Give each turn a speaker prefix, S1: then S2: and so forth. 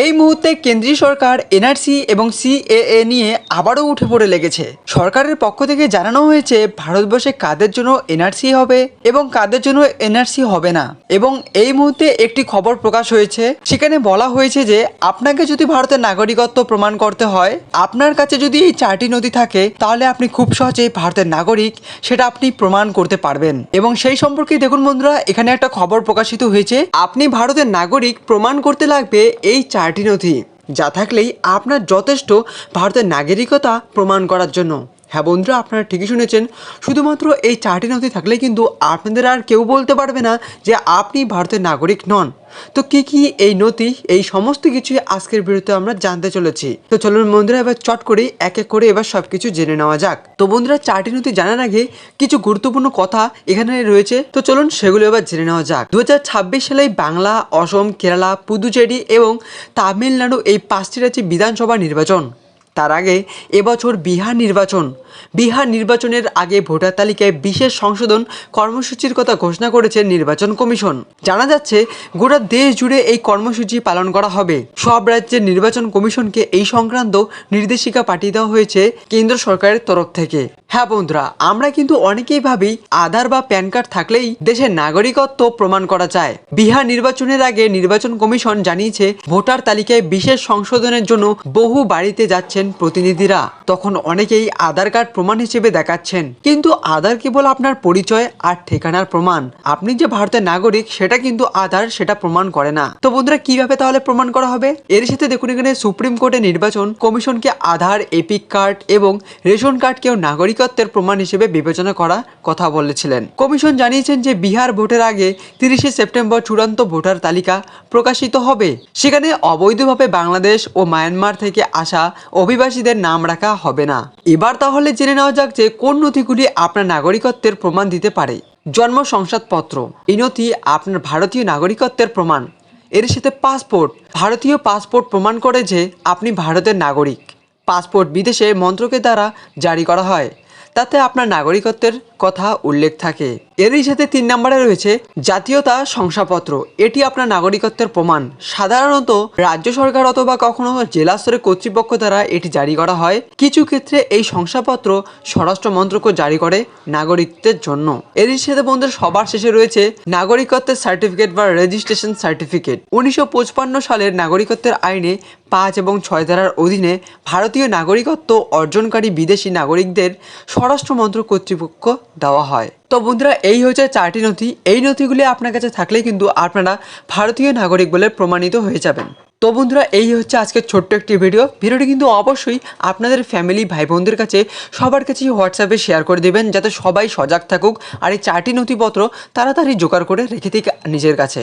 S1: এই মুহূর্তে কেন্দ্রীয় সরকার, এনআরসি এবং সিএএ নিয়ে আবারও উঠে পড়ে লেগেছে। সরকারের পক্ষ থেকে জানানো হয়েছে, ভারতবর্ষে কাদের জন্য এনআরসি হবে এবং কাদের জন্য এনআরসি হবে না। এবং এই মুহূর্তে একটি খবর প্রকাশ হয়েছে, সেখানে বলা হয়েছে যে, আপনাকে যদি ভারতের নাগরিকত্ব প্রমাণ করতে হয়, আপনার কাছে যদি এই চারটি নথি থাকে, তাহলে আপনি খুব সহজেই ভারতের নাগরিক, সেটা আপনি প্রমাণ করতে পারবেন। এবং সেই সম্পর্কে দেখুন বন্ধুরা, এখানে একটা খবর প্রকাশিত হয়েছে, আপনি ভারতের নাগরিক প্রমাণ করতে লাগবে এই চারটি নথি যা থাকলেই আপনার যথেষ্ট ভারতের নাগরিকতা প্রমাণ করার জন্য। হ্যাঁ বন্ধুরা, আপনারা ঠিকই শুনেছেন। শুধুমাত্র এই চারটি নথি থাকলে কিন্তু আপনাদের আর কেউ বলতে পারবে না যে আপনি ভারতের নাগরিক নন। তো কি কি এই নথি এই সমস্ত কিছুই আজকের ভিডিওতে আমরা জানতে চলেছি। তো চলুন বন্ধুরা, এবার চট করে এক এক করে এবার সব কিছু জেনে নেওয়া যাক। তো বন্ধুরা, চারটি নথি জানার আগে কিছু গুরুত্বপূর্ণ কথা এখানে রয়েছে। তো চলুন সেগুলো এবার জেনে নেওয়া যাক। দু সালে বাংলা, অসম, কেরালা, পুদুচেরি এবং তামিলনাড়ু এই পাঁচটি রাজ্যে বিধানসভা নির্বাচন। তার আগে এবছর বিহার নির্বাচন। বিহার নির্বাচনের আগে ভোটার তালিকায় বিশেষ সংশোধন কর্মসূচির কথা ঘোষণা করেছে নির্বাচন কমিশন। জানা যাচ্ছে, গোটা দেশ জুড়ে এই কর্মসূচি পালন করা হবে। সব রাজ্যের নির্বাচন কমিশনকে এই সংক্রান্ত নির্দেশিকা পাঠিয়ে দেওয়া হয়েছে কেন্দ্র সরকারের তরফ থেকে। হ্যাঁ বন্ধুরা, আমরা কিন্তু অনেকেই ভাবি আধার বা প্যান কার্ড থাকলেই দেশের নাগরিকত্ব প্রমাণ করা যায়। বিহার নির্বাচনের আগে নির্বাচন কমিশন জানিয়েছে, ভোটার তালিকায় বিশেষ সংশোধনের জন্য বহু বাড়িতে যাচ্ছেন প্রতিনিধিরা। তখন অনেকেই আধার কার্ড প্রমাণ হিসেবে দেখাচ্ছেন। কিন্তু আধার কেবল আপনার পরিচয় আর ঠিকানার প্রমাণ। আপনি যে ভারতের নাগরিক, সেটা কিন্তু আধার, সেটা প্রমাণ করে না। তো বন্ধুরা, কীভাবে তাহলে প্রমাণ করা হবে? এর সাথে দেখুন এখানে সুপ্রিম কোর্টের নির্বাচন কমিশনকে আধার, এপিক কার্ড এবং রেশন কার্ডকেও নাগরিকত্বের প্রমাণ হিসেবে বিবেচনা করা কথা বলেছিলেন। কমিশন জানিয়েছেন যে বিহার ভোটের আগে তিরিশে সেপ্টেম্বর চূড়ান্ত ভোটার তালিকা প্রকাশিত হবে। সেখানে অবৈধভাবে বাংলাদেশ ও মায়ানমার থেকে আসা অভিবাসীদের নাম রাখা হবে না। এবার তাহলে জেনে নেওয়া যাক যে কোন নথিগুলি আপনার নাগরিকত্বের প্রমাণ দিতে পারে। জন্ম শংসাদপত্র এই নথি আপনার ভারতীয় নাগরিকত্বের প্রমাণ। এর সাথে পাসপোর্ট, ভারতীয় পাসপোর্ট প্রমাণ করে যে আপনি ভারতের নাগরিক। পাসপোর্ট বিদেশে মন্ত্রকের দ্বারা জারি করা হয়। তাতে আপনার নাগরিকত্বের কথা উল্লেখ থাকে। এরই সাথে তিন নম্বরে রয়েছে জাতীয়তা শংসাপত্র। এটি আপনার নাগরিকত্বের প্রমাণ। সাধারণত রাজ্য সরকার অথবা কখনো জেলা স্তরে কর্তৃপক্ষ দ্বারা এটি জারি করা হয়। কিছু ক্ষেত্রে এই শংসাপত্র স্বরাষ্ট্র মন্ত্রকও জারি করে নাগরিকদের জন্য। এরই সাথে বন্ধুদের সবার শেষে রয়েছে নাগরিকত্বের সার্টিফিকেট বা রেজিস্ট্রেশন সার্টিফিকেট। উনিশশো সালের নাগরিকত্বের আইনে পাঁচ এবং ছয় ধারার অধীনে ভারতীয় নাগরিকত্ব অর্জনকারী বিদেশি নাগরিকদের স্বরাষ্ট্র মন্ত্রক কর্তৃপক্ষ দেওয়া হয়। তো বন্ধুরা, এই হচ্ছে চারটি নথি। এই নথিগুলি আপনার কাছে থাকলে কিন্তু আপনারা ভারতীয় নাগরিক বলে প্রমাণিত হয়ে যাবেন। তো বন্ধুরা, এই হচ্ছে আজকের ছোট্ট একটি ভিডিও। ভিডিওটি কিন্তু অবশ্যই আপনাদের ফ্যামিলি ভাই বোনদের কাছে, সবার কাছেই হোয়াটসঅ্যাপে শেয়ার করে দেবেন, যাতে সবাই সজাগ থাকুক। আর এই চারটি নথিপত্র তাড়াতাড়ি জোগাড় করে রেখে দিক নিজের কাছে।